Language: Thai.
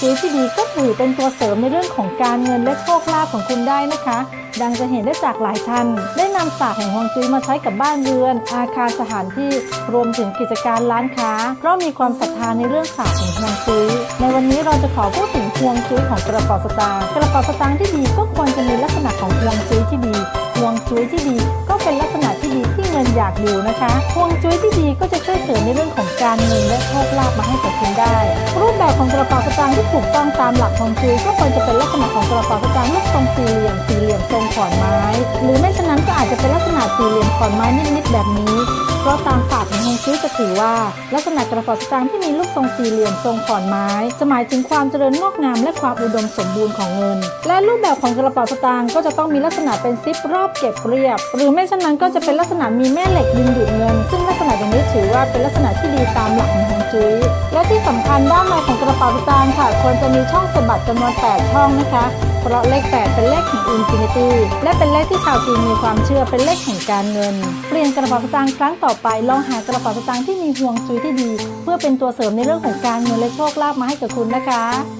จุ้ยที่ดีก็ถือเป็นตัวเสริมในเรื่องของการเงินและโชคลาภของคุณได้นะคะ ดังจะเห็นได้จากหลายท่าน ได้นำศาสตร์แห่งฮวงจุ้ยมาใช้กับบ้านเรือน อาคารสถานที่รวมถึงกิจการร้านค้า เพราะมีความศรัทธาในเรื่องศาสตร์แห่งฮวงจุ้ยในวันนี้เราจะขอพูดถึงฮวงจุ้ยของกระเป๋าสตางค์กระเป๋าสตางค์ที่ดีก็ควรจะมีลักษณะของฮวงจุ้ยที่ดีฮวงจุ้ยที่ดี ก็เป็นลักษณะที่ดีที่เงินอยากอยู่นะคะฮวงจุ้ยที่ดีก็จะช่วยเสริมในเรื่องของการเงินและโชคลาภมาให้กับคุณได้ ที่ถูกต้องตามหลักฮองคือก็ควรจะเป็นลักษณะของกระเป๋าสตางค์รูปทรงสี่เหลี่ยมสี่เหลี่ยมทรงขอนไม้ หรือไม่ฉะนั้นก็อาจจะเป็นลักษณะสี่เหลี่ยมขอนไม้นิดๆแบบนี้ เพราะตามศาสตร์ของฮวงจุ้ยจะถือว่า ลักษณะกระเป๋าสตางค์ที่มีรูปทรงสี่เหลี่ยมทรงขอนไม้ จะหมายถึงความเจริญงอกงามและความอุดมสมบูรณ์ของเงิน และรูปแบบของกระเป๋าสตางค์ก็จะต้องมีลักษณะเป็นซิปรอบเก็บเรียบ หรือไม่ฉะนั้นก็จะเป็นลักษณะมีแม่เหล็กดึงดูดเงิน ซึ่งลักษณะอย่างนี้ถือว่าเป็นลักษณะที่ดีตามหลักของฮวงจุ้ยและที่สำคัญด้านในของกระเป๋าสตางค์ค่ะควรจะมีช่องสะบัดจำนวน 8 ช่องนะคะ เพราะเลข 8 เป็นเลขแห่งอินฟินิตี้และเป็นเลขที่ชาวจีนมีความเชื่อเป็นเลขแห่งการเงิน เปลี่ยนกระเป๋าสตางค์ครั้งต่อไปลองหากระเป๋าสตางค์ที่มีห่วงจุ้ยที่ดี เพื่อเป็นตัวเสริมในเรื่องของการเงินและโชคลาภมาให้กับคุณนะคะ